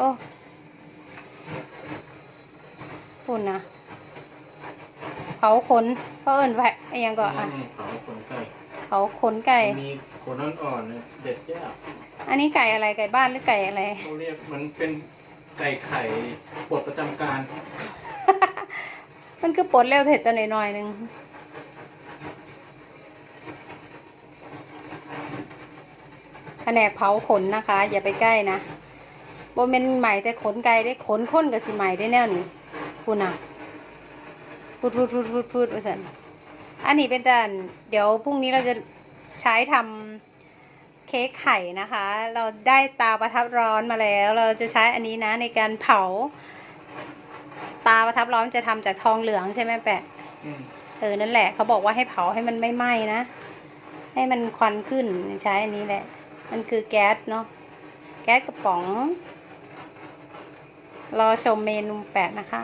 อ้ปุ่นนะเผาขนเพราะเอิญไว้ไอ้หยังก็อะอืมเขาคนไก่เผาขนไก่ มีขนอ่อนๆเนี่ยเด็ดยากอันนี้ไก่อะไรไก่บ้านหรือไก่อะไรเขาเรียกมันเป็นไก่ไข่ปวดประจำการ มันคือปลดเร็วเถิดตัวหน่อยๆหนึ่งแผนกเผาขนนะคะ อย่าไปใกล้นะ โบเมนใหม่แต่ขนไก่ได้ขนข้นกับสิใหม่ได้แน่นี่คุณน่ะพูดพูดพูดพูดพูดว่าสันอันนี้เป็นแต่อันเดี๋ยวพรุ่งนี้เราจะใช้ทำเค้กไข่นะคะ เราได้ตาประทับร้อนมาแล้ว เราจะใช้อันนี้นะในการเผา ตาประทับร้อนจะทำจากทองเหลืองใช่ไหมแปะอืมเออนั่นแหละเขาบอกว่าให้เผาให้มันไม่ไหม้นะให้มันควันขึ้นใช้อันนี้แหละ มันคือแก๊สเนาะแก๊สกระป๋อง รอชมเมนูแปดนะคะ